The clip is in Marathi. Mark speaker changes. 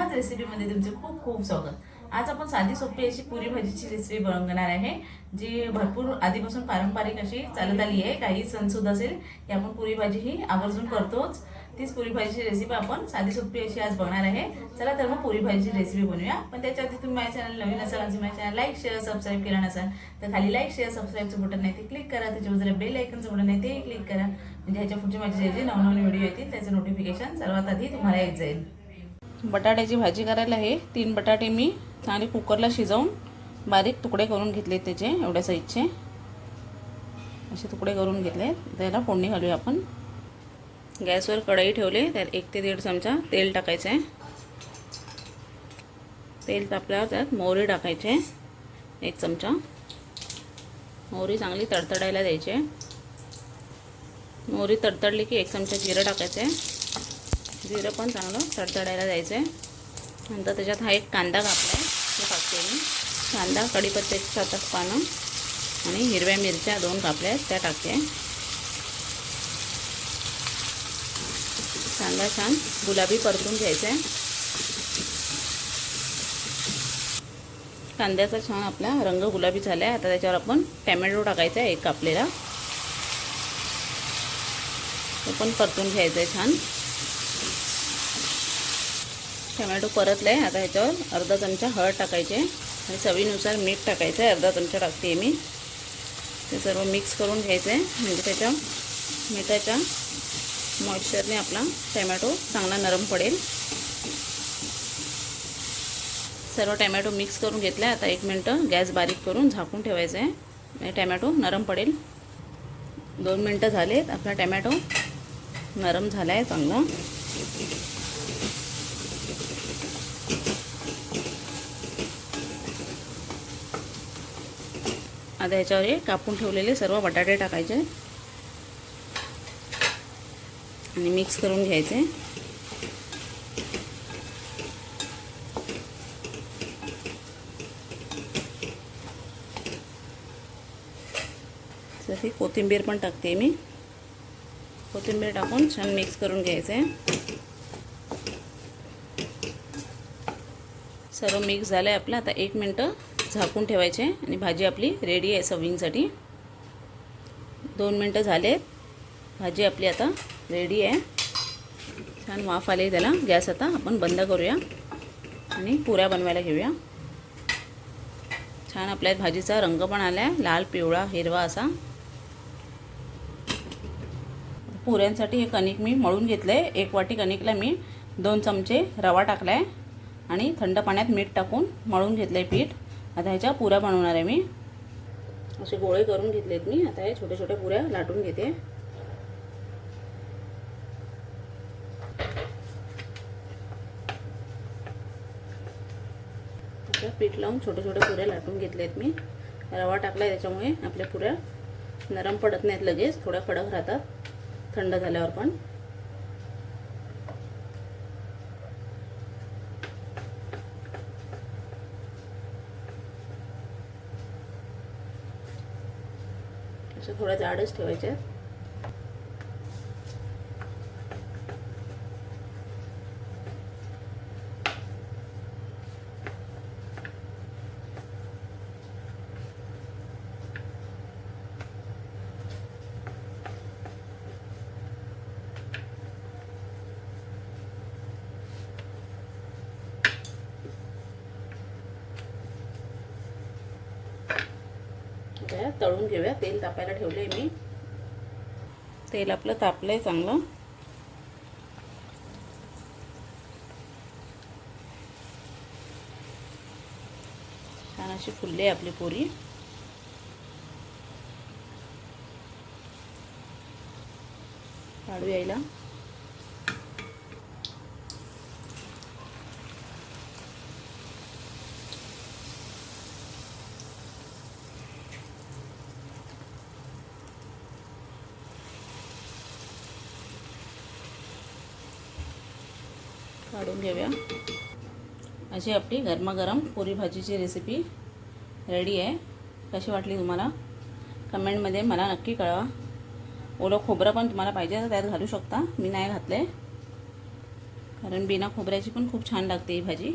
Speaker 1: ह्याच रेसिपीमध्ये तुमचे खूप खूप स्वागत. आज आपण साधी सोपी अशी पुरी भाजीची रेसिपी बनवणार आहे जी भरपूर आधीपासून पारंपरिक अशी चालत आली आहे. काही सणसूद असेल की आपण पुरी भाजी ही आवर्जून करतोच. तीच पुरी भाजीची रेसिपी आपण साधी सोपी अशी आज बघणार आहे. चला तर मग पुरी भाजीची रेसिपी बनवूया. पण त्याच्या आधी तुम्ही माझ्या चॅनल नवीन असाल आणि माझ्या चॅनल लाईक शेअर सबस्क्राईब केलं नसाल तर खाली लाईक शेअर सबस्क्राईबचं बटन नाही ते क्लिक करा. त्याच्यावर जरा बेल आयकनचं बटन आहे ते क्लिक करा. म्हणजे ह्याच्या पुढचे माझे जे जे नवनवीन व्हिडिओ येतील त्याचं नोटिफिकेशन सर्वात आधी तुम्हाला येत जाईल. बटाट्याची भाजी करायला आहे. तीन बटाटे मी चांगले कुकरला शिजवून बारीक तुकडे करून घेतले त्याचे एवढ्या साईजचे असे तुकडे करून घेतले. त्याला फोडणी घालूया आपण. गॅसवर कढई ठेवली. त्यात एक ते दीड चमचा तेल टाकायचं आहे तेल तापल्यावर त्यात मोहरी टाकायचे. एक चमचा. मोहरी चांगली तडतडायला द्यायची आहे. मोहरी तडतडली की एक चमचा जिरं टाकायचं आहे जिरं पण चांगलं तडतडायला द्यायचं आहे नंतर त्याच्यात हा एक कांदा कापला आहे तो टाकते मी. कांदा कढीपत्त्याची सात पानं आणि हिरव्या मिरच्या दोन कापल्या आहेत त्या टाकते. कांदा छान गुलाबी परतून घ्यायचा आहे कांद्याचा छान आपला रंग गुलाबी झाला आहे आता त्याच्यावर आपण टॅमॅटो टाकायचा आहे एक कापलेला. तो पण परतून घ्यायचा आहे छान. टमॅटो परतला आहे आता ह्याच्यावर अर्धा चमचा हळद टाकायचे आणि चवीनुसार मीठ टाकायचं आहे. अर्धा चमचा टाकते मी. ते सर्व मिक्स करून घ्यायचं आहे म्हणजे त्याच्या मिठाच्या मॉइश्चरने आपला टमॅटो चांगला नरम पडेल. सर्व टमॅटो मिक्स करून घेतला आहे आता एक मिनटं गॅस बारीक करून झाकून ठेवायचं आहे म्हणजे टमॅटो नरम पडेल. दोन मिनटं झालेत. आपला टमॅटो नरम झाला आहे चांगला. आता ह्याच्यावर हे कापून ठेवलेले सर्व बटाटे टाकायचे. आणि मिक्स करून घ्यायचे. तशी कोथिंबीर पण टाकते मी. कोथिंबीर टाकून छान मिक्स करून घ्यायचं. आहे सर्व मिक्स झालं आहे आपलं. आता एक मिनटं झाकून ठेवायचे आणि भाजी आपली रेडी आहे सविंगसाठी दोन मिनटं झाले भाजी आपली आता रेडी आहे. छान वाफ आले त्याला. गॅस आता आपण बंद करूया आणि पुऱ्या बनवायला घेऊया. छान आपल्या भाजीचा रंग पण आला आहे लाल पिवळा हिरवा असा. पुऱ्यांसाठी हे कणिक मी मळून घेतलं आहे एक वाटी कणिकला मी दोन चमचे रवा टाकला आहे आणि थंड पाण्यात मीठ टाकून मळून घेतलं आहे पीठ. आता ह्याच्या पुऱ्या बनवणार आहे मी. असे गोळे करून घेतलेत मी. आता हे छोट्या छोट्या पुऱ्या लाटून घेते. पीठ लावून छोट्या छोट्या पुऱ्या लाटून घेतल्यात मी. रवा टाकला आहे त्याच्यामुळे आपल्या पुऱ्या नरम पडत नाहीत लगेच. थोड्या कडक राहतात. थंड झाल्यावर पण. थोड्या जाडच ठेवायच्या. आता तळून घेऊया. तेल तापायला ठेवले मी. तेल आपलं तापलंय चांगलं. छान अशी फुलली आहे आपली पोरी. काढू यायला. काढून घेऊया. अशी आपली गरमागरम पुरी भाजीची रेसिपी रेडी आहे. कशी वाटली तुम्हाला? कमेंटमध्ये मला नक्की कळवा. ओलं खोबरं पण तुम्हाला पाहिजे तर त्यात घालू शकता. मी नाही घातलं आहे कारण बिना खोबऱ्याची पण खूप छान लागते ही भाजी.